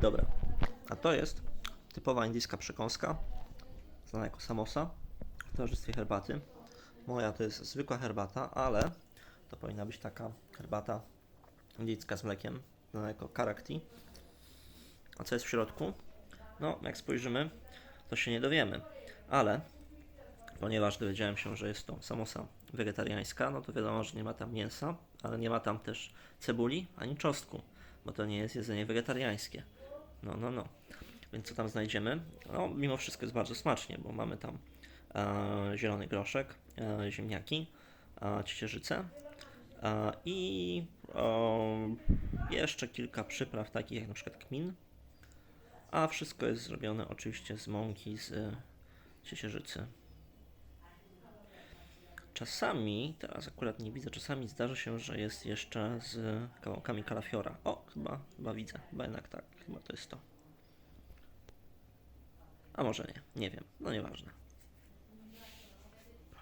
Dobra, a to jest typowa indyjska przekąska, znana jako samosa w towarzystwie herbaty. Moja to jest zwykła herbata, ale to powinna być taka herbata indyjska z mlekiem, znana jako karak tea. A co jest w środku? No, jak spojrzymy, to się nie dowiemy, ale ponieważ dowiedziałem się, że jest to samosa wegetariańska, no to wiadomo, że nie ma tam mięsa, ale nie ma tam też cebuli ani czosnku, bo to nie jest jedzenie wegetariańskie. No, no, no. Więc co tam znajdziemy? No, mimo wszystko jest bardzo smacznie, bo mamy tam e, zielony groszek, e, ziemniaki, e, ciecierzycę e, i e, jeszcze kilka przypraw, takich jak na przykład kmin. A wszystko jest zrobione oczywiście z mąki z e, ciecierzycy. Czasami, teraz akurat nie widzę, czasami zdarza się, że jest jeszcze z kawałkami kalafiora. O, chyba, chyba widzę, chyba jednak tak, chyba to jest to. A może nie, nie wiem, no nieważne.